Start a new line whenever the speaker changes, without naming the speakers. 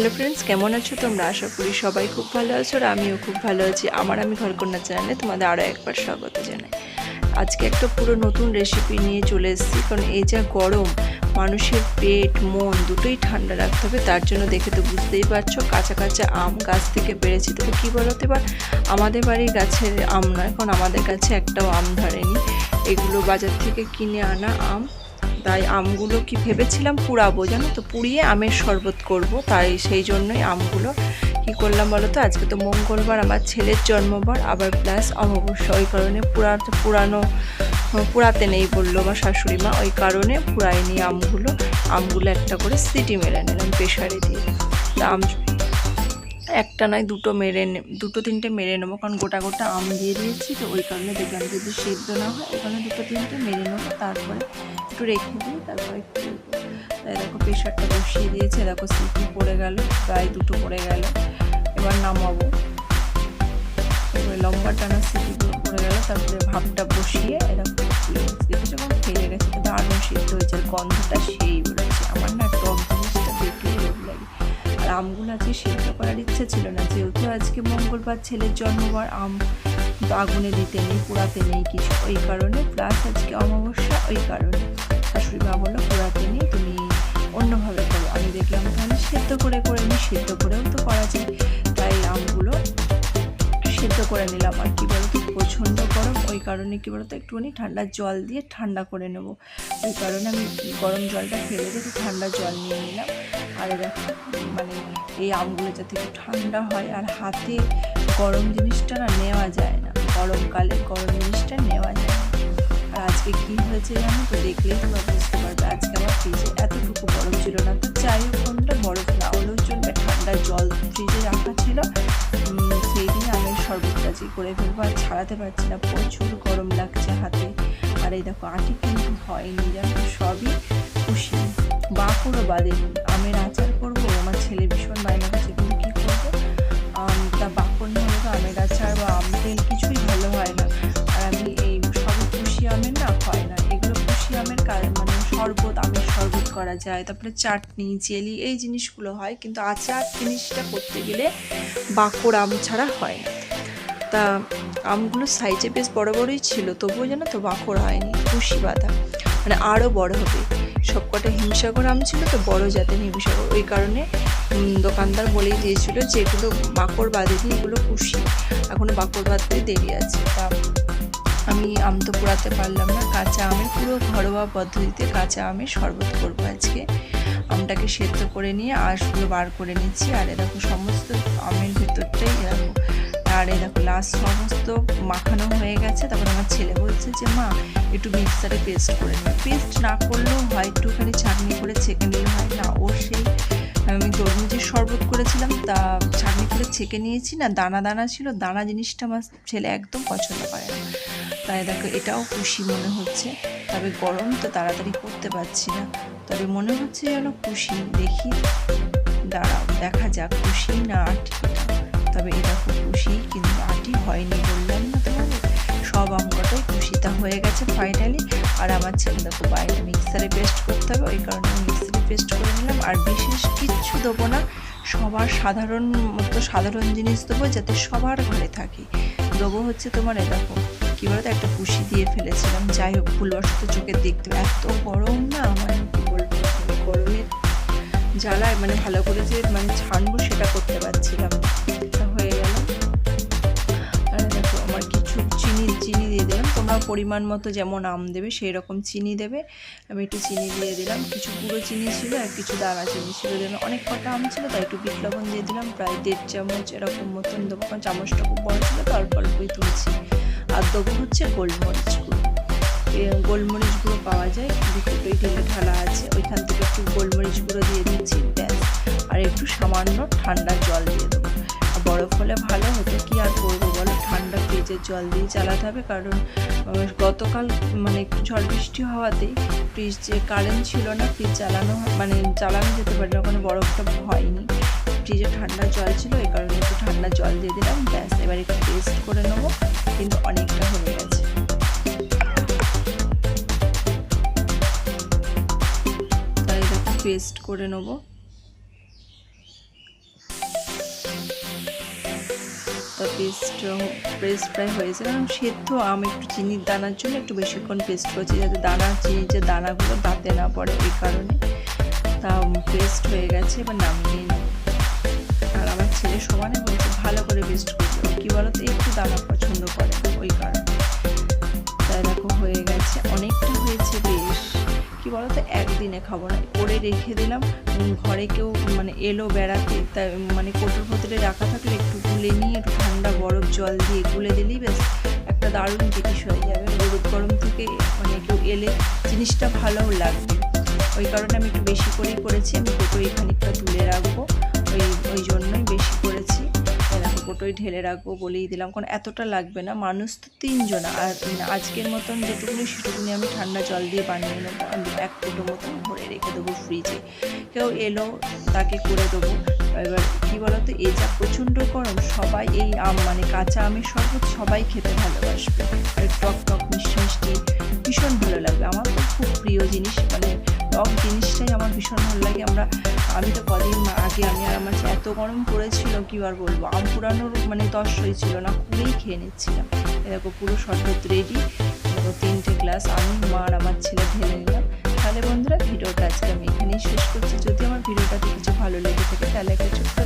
Hello friends, কেমন আছো তোমরা? আশা করি সবাই খুব ভালো আছো আর আমিও খুব ভালো আছি। আমার আমি ঘরকন্যা চ্যানেলে তোমাদের আরও একবার স্বাগত জানাই। আজকে একটা পুরো নতুন রেসিপি নিয়ে চলে এসেছি। কারণ এই যা গরম, মানুষের পেট, মন দুটোই ঠান্ডা রাখতে হবে। তার জন্য দেখে তো বুঝতেই পারছ, কাঁচা কাঁচা আম গাছ থেকে পেরেছি তবে কী বলতে এবার? আমাদের বাড়ির গাছের আম নয়, কারণ আমাদের কাছে একটাও আম ধরেনি। এগুলো বাজার থেকে কিনে আনা আম তাই আমগুলো কি ভেবেছিলাম পুড়াবো, জানো তো? পুড়িয়ে আমের শরবত করব, তাই সেই জন্যই আমগুলো কি করলাম বলো তো? আজকে তো মঙ্গলবার, আমার ছেলের জন্মবার, আবার প্লাস অমাবস্যা, ওই কারণে পুরা পুরানো, পুরাতে নেই বলল আমার শাশুড়ি মা, ওই কারণে পুরাইনি আমগুলো। আমগুলো একটা করে সিটি মেরে নিলাম প্রেশারে দিয়ে। আম একটা নয়, দুটো মেরে দুটো তিনটে মেরে নেব, কারণ গোটা গোটা আম দিয়ে দিয়েছি, তো ওই কারণে দেখলাম যদি সেদ্ধ না হয় ওখানে দুটো তিনটে মেরে নেব, তারপরে একটু রেখে দিই, তারপরে একটু দেখো প্রেশারটা বসিয়ে দিয়েছে, দেখো সিটি পড়ে গেল, প্রায় দুটো পড়ে গেল, এবার নামাবো। লম্বা টানা সিটি পড়ে গেল, তারপরে ভাবটা বসিয়ে, এরকম দেখেছ ফেলে গেছে আরও সিদ্ধ হয়েছে গন্ধটা সেই আমগুলো আজকে সিদ্ধ করার ইচ্ছে ছিল না, যেহেতু আজকে মঙ্গলবার ছেলের জন্মবার, আম আগুনে দিতে নেই পোড়াতে নেই কিছু। ওই কারণে প্লাস আজকে অমাবস্যা, ওই কারণে। শাশুড়ি মা বলল পোড়াতে নেই, তুমি অন্যভাবে করো। আমি দেখলাম, তাহলে সেদ্ধ করে করে নিই সেদ্ধ করেও তো করা যায়। তাই আমগুলো সেদ্ধ করে নিলাম আর কী বলতো প্রচণ্ড গরম। ওই কারণে কী বলতো, একটুখানি ঠান্ডা জল দিয়ে ঠান্ডা করে নেব। ওই কারণে আমি গরম জলটা ফেলে দিয়ে ঠান্ডা জল নিয়ে নিলাম। দেখো মানে এই আমগুলো যাতে একটু ঠান্ডা হয় আর হাতে গরম জিনিসটা না নেওয়া যায় না। গরমকালে গরম জিনিসটা নেওয়া যায় না। আর আজকে কী হয়েছে জানো তো? দেখলেই তোমরা বুঝতে পারবে। আজকে আমার ফ্রিজে এতটুকু বরফ ছিল না। তো যাই হোক বরফ না হলেও চলবে ঠান্ডা জল ফ্রিজে রাখা ছিল। সেই দিনে আমি শরবতটা যে করে ফেলব। আর ছাড়াতে পারছি না। প্রচুর গরম লাগছে হাতে। আর এই দেখো, আটি কিন্তু হয়নি। জানো সবই বাঁকুড়ো বাদেনি আমের আচার করব, আমার ছেলে ভীষণ বায়না করছে কিন্তু কী করব? তা বাঁকুড় না হলে তো আমের আচার বা আম কিছুই ভালো হয় না। আর আমি এই সব খুশি আমের না, হয় না। এগুলো খুশি আমের মানে শরবত, আমের শরবত করা যায়। তারপরে চাটনি, জেলি, এই জিনিসগুলো হয়, কিন্তু আচার জিনিসটা করতে গেলে বাঁকুড় আম ছাড়া হয় না। তা আমগুলো সাইজে বেশ বড় বড়ই ছিল, তবুও যেন তো বাঁকুড় হয়নি খুশি বাঁধা মানে আরও বড় হবে। সব কটা হিমসাগর আম ছিল, তো বড় জাতের হিমসাগর। ওই কারণে দোকানদার বলেই দিয়েছিল যে এগুলো বাঁকড় দিয়ে এগুলো খুশি এখনও বাঁকড় বাঁধতে দেরি আছে। তা আমি আম তো পোড়াতে পারলাম না। কাঁচা আমের পুরো ঘরোয়া পদ্ধতিতে কাঁচা আমের শরবত করব আজকে। আমটাকে সেদ্ধ করে নিয়ে আঁশগুলো বার করে নিচ্ছি। আর দেখো, সমস্ত এই দেখো লাস্ট সমস্ত মাখানো হয়ে গেছে। তারপর আমার ছেলে বলছে যে, মা, একটু মিক্সারে পেস্ট করে নেবে পেস্ট না করলেও হয়, একটুখানি চাটনি করে ছেঁকে নিলে হয়। না, ও সেই, আমি তরমুজের শরবত করেছিলাম। তা চাটনি করে ছেঁকে নিয়েছি না, দানা দানা ছিল। দানা জিনিসটা আমার ছেলে একদম পছন্দ করে না। তাই দেখো, এটাও খুশি মনে হচ্ছে। তবে গরম তো তাড়াতাড়ি করতে পারছি না। তবে মনে হচ্ছে যেন খুশি। দেখি, দাঁড়াও, দেখা যাক, খুশি না আটি তবে খুব খুশি, কিন্তু আটি হয়নি বললাম না তোমাদের সব অঙ্কটাই খুশিটা হয়ে গেছে ফাইনালি আর আমার ছেলে দেখো বাইরে মিক্সারে পেস্ট করতে হবে। ওই কারণে মিক্সারে পেস্ট করে নিলাম। আর বিশেষ কিচ্ছু দেবো না। সবার সাধারণ মতো সাধারণ জিনিস দেবো যাতে সবার ঘরে থাকে। দেবো হচ্ছে তোমার এ দেখো, কী বলতো, একটা কুশি দিয়ে ফেলেছিলাম। যাই হোক, ভুলবশত চোখে দেখতে এত গরম না, আমার গরমের জ্বালায় মানে ভালো করে যে মানে ছাড়বো সেটা করতে পারছিলাম তা পরিমাণ মতো যেমন আম দেবে সেই রকম চিনি দেবে। আমি একটু চিনি দিয়ে দিলাম। কিছু পুরো চিনি ছিল আর কিছু দানা চিনি ছিল। যেন অনেক কটা আম ছিল, তাই একটু বিট লবণ দিয়ে দিলাম। প্রায় দেড় চামচ এরকম মতন দেবো। কারণ চামচটা খুব বড় ছিল অল্প অল্পই তুলছি। আর দেবো হচ্ছে গোলমরিচ গুঁড়ো। গোলমরিচ গুঁড়ো পাওয়া যায়। দুটোই ঢেলে ঢালা আছে। ওইখান থেকে একটু গোলমরিচ গুঁড়ো দিয়ে দিচ্ছি আর একটু সামান্য ঠান্ডা জল দিয়ে দেবো। বরফ হলে ভালো হতো। ফ্রিজের জল দিয়ে চালাতে হবে। কারণ গতকাল মানে একটু ঝড় বৃষ্টি হওয়াতেই ফ্রিজ যে কারেন্ট ছিল না ফ্রিজ চালানো মানে চালানো যেতে পারে না। ওখানে বরফটা হয়নি। ফ্রিজে ঠান্ডা জল ছিল, এই কারণে একটু ঠান্ডা জল দিয়ে দিলাম। ব্যাস, এবার একটু টেস্ট করে নেব। কিন্তু অনেকটা হয়ে গেছে। পেস্ট করে নেব। পেস্ট পেস্ট প্রায় হয়েছে কারণ সেদ্ধ আম একটু চিনির দানার জন্য একটু বেশিক্ষণ পেস্ট করছি যাতে দানা চিনি যে দানাগুলো দাঁতে না পড়ে এই কারণে। তা পেস্ট হয়ে গেছে, এবার নামিয়ে নিই আর আমার ছেলে সমানে বলছে, ভালো করে পেস্ট করতে কী বলতো? একটু দানা পছন্দ করে, ওই কারণে। কি বলতো, একদিনে খাব না। করে রেখে দিলাম ঘরে কেউ মানে এলো বেড়াতে তাই মানে কোটোর ভেতরে রাখা থাকলে একটু গুলে নিয়ে একটু ঠান্ডা বরফ জল দিয়ে গুলে দিলেই বেশ একটা দারুণ জিনিস হয়ে যাবে। রোদ গরম থেকে মানে কেউ এলে জিনিসটা ভালোও লাগবে। ওই কারণে আমি একটু বেশি করেই করেছি, আমি কোটোই খানিকটা তুলে রাখব। ওই ওই করেছি কোটোই ঢেলে রাখব বলেই দিলাম। কারণ এতটা লাগবে না। মানুষ তো তিনজন। আর আজকের মতন যেটুকুনি সেটুকুনি আমি ঠান্ডা জল দিয়ে বানিয়ে নেব। আমি এক কোটো মতন ভরে রেখে দেবো ফ্রিজে কেউ এলো, তাকে করে দেবো। এবার কী বলতো, এই যা প্রচণ্ড গরম, সবাই এই আম মানে কাঁচা আমের শরবত সবাই খেতে ভালোবাসবে। টক টক মিষ্টি ভীষণ ভালো লাগবে। আমার তো খুব প্রিয় জিনিস। মানে টক জিনিসটাই আমার ভীষণ ভালো লাগে। আমরা, আমি তো কদিন আগে, আমি আর আমার এত গরম পড়েছিল, কি আর বলব? আম পুরানোর মানে দশ হয়েছিল না, খুলেই খেয়ে নিচ্ছিলাম। এরকম পুরো শরবত রেডি তিনটে গ্লাস আমি, মা আর আমার ছেলে ঢেলে নিলাম। তাহলে বন্ধুরা, ভিডিওটা আজকে আমি এখানেই শেষ করছি। যদি আমার ভিডিওটাতে কিছু ভালো লেগে থাকে, তাহলে একটা ছোট্ট